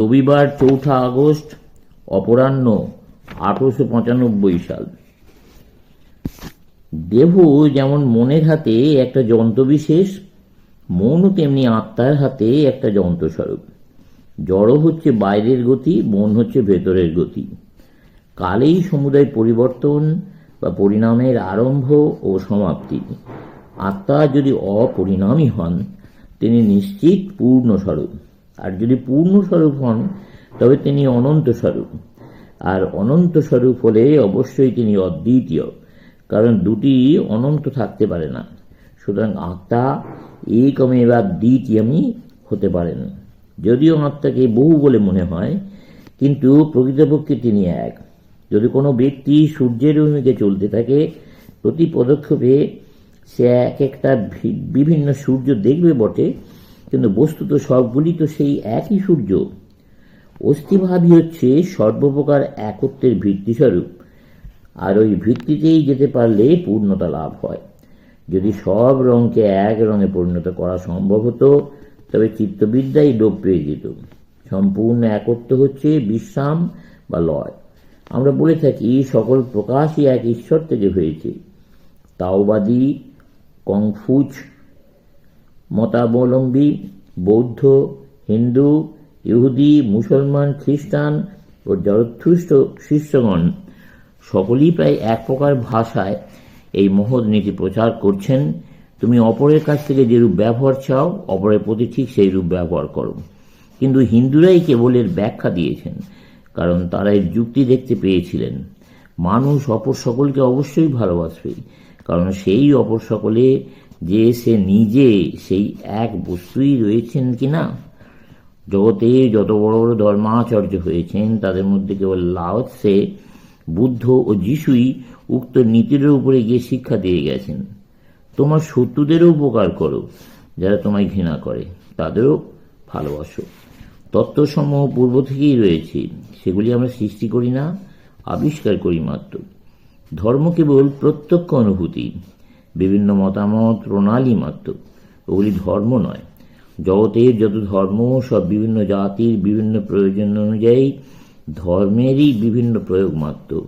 রবিবার চৌঠা আগস্ট, অপরাহ্ন আঠারোশো পঁচানব্বই সাল। দেহ যেমন মনের হাতে একটা যন্ত্রবিশেষ, মনও তেমনি আত্মার হাতে একটা যন্ত্রস্বরূপ। জড় হচ্ছে বাইরের গতি, মন হচ্ছে ভেতরের গতি। কালেই সমুদায় পরিবর্তন বা পরিণামের আরম্ভ ও সমাপ্তি। আত্মা যদি অপরিণামী হন, তিনি নিশ্চিত পূর্ণ স্বরূপ আর যদি পূর্ণ স্বরূপ হন, তবে তিনি অনন্ত স্বরূপ আর অনন্ত স্বরূপ হলে অবশ্যই তিনি অদ্বিতীয়, কারণ দুটি অনন্ত থাকতে পারে না। সুতরাং আত্মা একমে বা দ্বিতীয়মই হতে পারেন। যদিও আত্মাকে বহু বলে মনে হয়, কিন্তু প্রকৃতপক্ষে তিনি এক। যদি কোনো ব্যক্তি সূর্যের অভিমুখে চলতে থাকে, প্রতি পদক্ষেপে সে এক একটা বিভিন্ন সূর্য দেখবে বটে কিন্তু বস্তুত সবগুলি তো সেই একই সূর্য। অস্থিভাবই হচ্ছে সর্বপ্রকার একত্বের ভিত্তিস্বরূপ, আর ওই ভিত্তিতেই যেতে পারলে পূর্ণতা লাভ হয়। যদি সব রঙকে এক রঙে পরিণত করা সম্ভব হতো, তবে চিত্তবিদ্যাই লোপ পেয়ে যেত। সম্পূর্ণ একত্ব হচ্ছে বিশ্রাম বা লয়। আমরা বলে থাকি, সকল প্রকাশই এক ঈশ্বর থেকে হয়েছে। তাওবাদী, কংফুজ মতাবলম্বী, বৌদ্ধ, হিন্দু, ইহুদি, মুসলমান, খ্রিস্টান ও জরথুষ্ট শিষ্যগণ সকলেই প্রায় এক প্রকার ভাষায় এই মহৎ নীতি প্রচার করছেন। তুমি অপরের কাছ থেকে যেরূপ ব্যবহার চাও, অপরের প্রতি ঠিক সেই রূপ ব্যবহার করো। কিন্তু হিন্দুরাই কেবল এর ব্যাখ্যা দিয়েছেন, কারণ তারা এর যুক্তি দেখতে পেয়েছিলেন। মানুষ অপর সকলকে অবশ্যই ভালোবাসবে, কারণ সেই অপর সকলে যে সে নিজে সেই এক বস্তুই রয়েছেন কিনা? জগতে যত বড় বড় ধর্মাচার্য হয়েছেন, তাদের মধ্যে কেবল লাওৎসে বুদ্ধ ও যিশুই উক্ত নীতির উপরে গিয়ে শিক্ষা দিয়ে গেছেন। তোমার শত্রুদেরও উপকার করো, যারা তোমায় ঘৃণা করে, তাদেরও ভালোবাসো। তত্ত্বসমূহ পূর্ব থেকেই রয়েছে, সেগুলি আমরা সৃষ্টি করি না, আবিষ্কার করি মাত্র। ধর্ম কেবল প্রত্যক্ষ অনুভূতি বিভিন্ন মতামত, প্রণালী মাত্র। ওগুলি ধর্ম নয়। জগতের যত ধর্ম, সব বিভিন্ন জাতির বিভিন্ন প্রয়োজন অনুযায়ী ধর্মেরই বিভিন্ন প্রয়োগ মাত্র।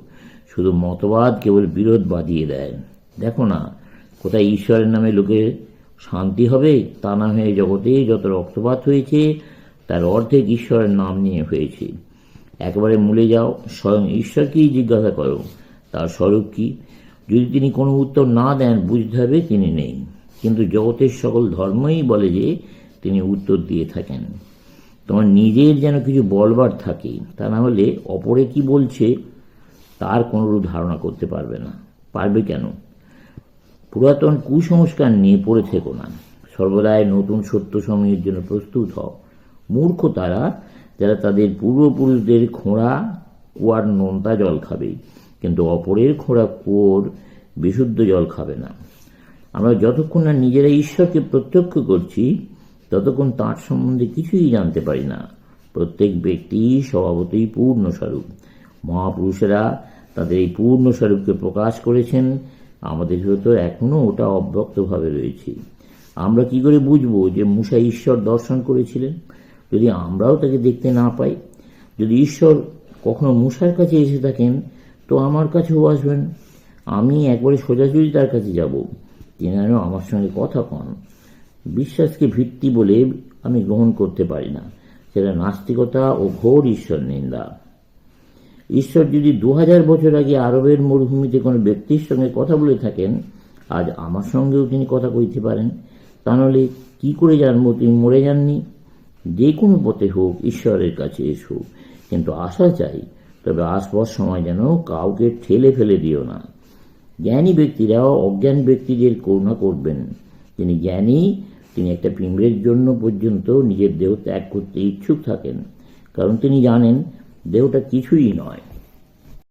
শুধু মতবাদ কেবল বিরোধ বাঁধিয়ে দেয়। দেখো না, কোথায় ঈশ্বরের নামে লোকের শান্তি হবে, তা না হয়ে জগতে যত রক্তপাত হয়েছে, তার অর্ধেক ঈশ্বরের নাম নিয়ে হয়েছে। একেবারে মূলে যাও, স্বয়ং ঈশ্বরকেই জিজ্ঞাসা করো, তার স্বরূপ কি? যদি তিনি কোনো উত্তর না দেন, বুঝতে হবে তিনি নেই। কিন্তু জগতের সকল ধর্মই বলে যে তিনি উত্তর দিয়ে থাকেন। তোমার নিজের যেন কিছু বলবার থাকে, তা না হলে অপরে কি বলছে, তার কোনোরূপ ধারণা করতে পারবে না। পারবে কেন? পুরাতন কুসংস্কার নিয়ে পড়ে থেকো না। সর্বদাই নতুন সত্য সময়ের জন্য প্রস্তুত হও। মূর্খ তারা, যারা তাদের পূর্বপুরুষদের খোঁড়া কুয়ার নোনতা জল খাবে। কিন্তু অপরের খোঁড়া কুয়োর বিশুদ্ধ জল খাবে না। আমরা যতক্ষণ না নিজেরা ঈশ্বরকে প্রত্যক্ষ করছি, ততক্ষণ তাঁর সম্বন্ধে কিছুই জানতে পারি না। প্রত্যেক ব্যক্তি স্বভাবতই পূর্ণ স্বরূপ মহাপুরুষেরা তাদের এই পূর্ণ স্বরূপকে প্রকাশ করেছেন। আমাদের হয়তো এখনও ওটা অব্যক্তভাবে রয়েছে। আমরা কি করে বুঝব যে মুসা ঈশ্বর দর্শন করেছিলেন? যদি আমরাও তাকে দেখতে না পাই, যদি ঈশ্বর কখনো মুসার কাছে এসে থাকেন তো আমার কাছেও আসবেন। আমি একবারে সোজাসুজি তার কাছে যাব। তিনি যেন আমার সঙ্গে কথা কন। বিশ্বাসকে ভিত্তি বলে আমি গ্রহণ করতে পারি না। সেটা নাস্তিকতা ও ঘোর ঈশ্বর নিন্দা। ঈশ্বর যদি দু হাজার বছর আগে আরবের মরুভূমিতে কোনো ব্যক্তির সঙ্গে কথা বলে থাকেন, আজ আমার সঙ্গেও তিনি কথা কইতে পারেন। তা নাহলে কি করে জানব তিনি মরে যাননি? যে কোনো পথে হোক, ঈশ্বরের কাছে এসো। কিন্তু আশা চাই তবে আসবার সময় যেন কাউকে ঠেলে ফেলে দিও না। জ্ঞানী ব্যক্তিরাও অজ্ঞান ব্যক্তিদের করুণা করবেন। তিনি জ্ঞানী, তিনি একটা পিঁমড়ের জন্য পর্যন্ত নিজের দেহ ত্যাগ করতে ইচ্ছুক থাকেন। কারণ তিনি জানেন, দেহটা কিছুই নয়।